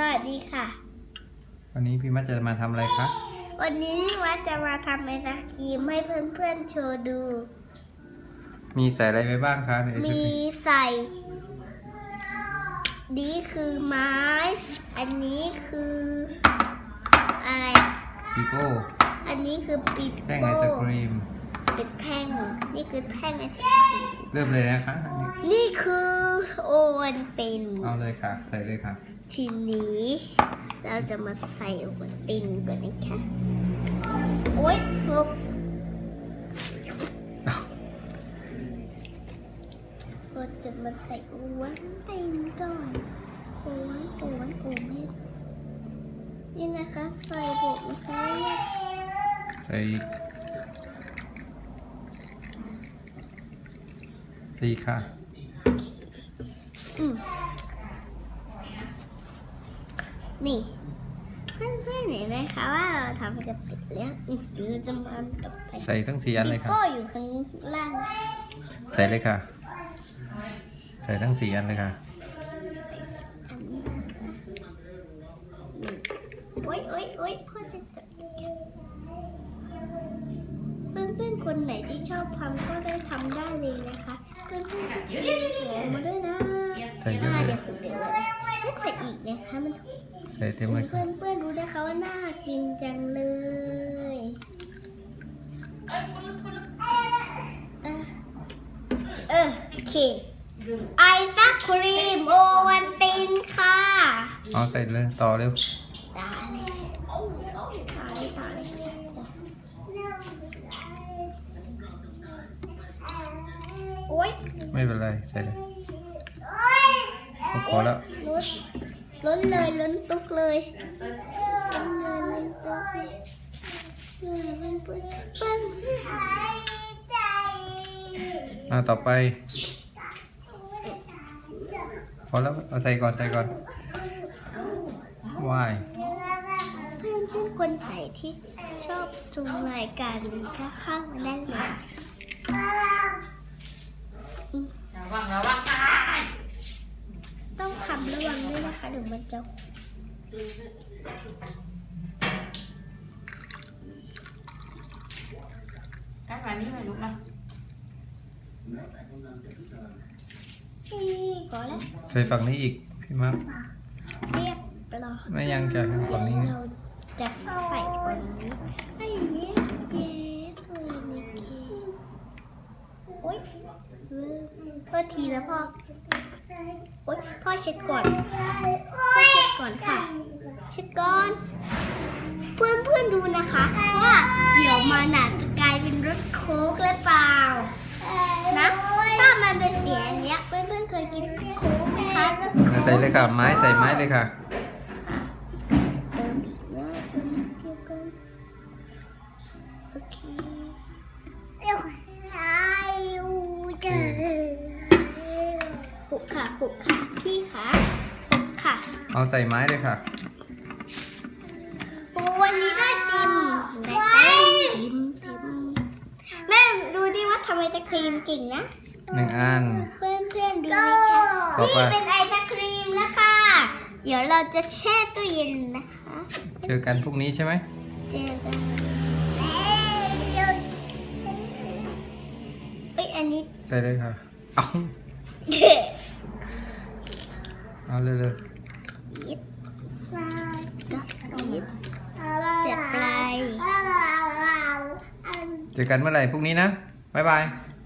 สวัสดีค่ะ วันนี้พี่มัดจะมาทำอะไรคะ วันนี้พี่วัดจะมาทำไอศครีมให้เพื่อนๆโชว์ดู มีใส่อะไรไปบ้างคะในไอศมีครีมใส่ นี่คือไม้ อันนี้คืออะไร ปีโป้อันนี้คือปีแท่งไอโป้ศครีม เป็นแท่ง นี่คือแท่งไอศครีมเริ่มเลยนะคะอันนี้นี่คือโอวันเป็น เอาเลยค่ะ ใส่เลยค่ะ ทีนี้เราจะมาใส่โอวันตินก่อนนะคะ โอ๊ยลบเราจะมาใส่โอวันตินก่อนโอวันโอวันโอเม็ดนี่นะคะ ใส่บกนะคะใส่อีกดีค่ะ อืม นี่เพื่อนๆเห็นไหมคะว่าเราทำจะเสร็จแล้วอืมเดี๋ยวเราจะมาต่อไปใส่ทั้งสี่อันเลยค่ะโป้อยู่ข้างล่างใส่เลยค่ะ ใส่ทั้งสี่อันเลยค่ะอันนี้นี่โอ๊ยโอ๊ยโอ๊ยพ่อจะจับเพื่อนๆคนไหนที่ชอบทำก็ได้ทำได้เลยนะคะเพื่อนๆก็เขียนมาด้วยนะใส่เยอะอ่าเลเดี๋ยยวผมเดี๋ยวเลยให้ใส่อีกนะคะมัน ใส่เต็มเลยเพื่ค่ะอนเพื่อนๆรู้นะคะว่าน่ากินจังเลยอะเออโอเค ไอศครีมโอวันตินค่ะเอาใส่เลยต่อเร็วตาเลยตาเลยตาเลยโอ๊ย ไม่เป็นไรใส่เลยพอแล้วล้น ล้นเลยล้นตุกเลยล้นเลยล้นตุกเลยเพื่อนเพื่อนเพื่อนเพื่อนอ่าต่อไปพอแล้วเอาใส่ก่อนใส่ก่อนวายเพื่อนเพื่อนคนไทยที่ชอบชมรายการนี้ก็เข้ามาได้เลยระวังระวังกัน ต้องทำระวังด้วยนะคะเดี๋ยวมันจะกันวันนี้มาลุกมานี่ก่อนแล้วใส่ฝั่งนี้อีกพี่มัดเรียบร้อยไม่ยังจะฝั่งนี้ไงเราจะใส่คนนี้ให้เยอะเยอะเลยนี่โอ๊ยลืมโทษทีนะพ่อโอ๊ยพ่อเช็ดก่อนพ่อเช็ดก่อนค่ะ เช็ดก่อน เพื่อนเพื่อนดูนะคะ ว่าเดี๋ยวมันอาจจะกลายเป็นรถโค้กหรือเปล่า นะ ถ้ามันเป็นเสียอย่างเนี้ยเพื่อนเพื่อนเคยกินโค้กไหมคะรถโค้ก ใส่เลยค่ะ ไม้ใส่ไม้เลยค่ะ กค่ะปุกค่ะพี่ค่ะปุกค่ะเอาใส่ไม้เลยค่ะโอ้วันนี้ได้ติมได้ติมติมแม่ดูดิว่าทำไมจะครีมเก่งนะ หนึ่งอัน เพื่อนเพื่อนๆดูนี่ต่อค่ะไป นี่เป็นไอศครีมแล้วค่ะ เดี๋ยวเราจะแช่ตู้เย็นนะคะ เจอกันพรุ่งนี้ใช่ไหม เจอกันเอ้ยอันนี้ ใส่เลยค่ะ เอา เอาเลยเลยยิบก็ยิบเจ็บปลายเจอกันเมื่อไหร่พรุ่งนี้นะ บ๊ายบายบ๊ายบาย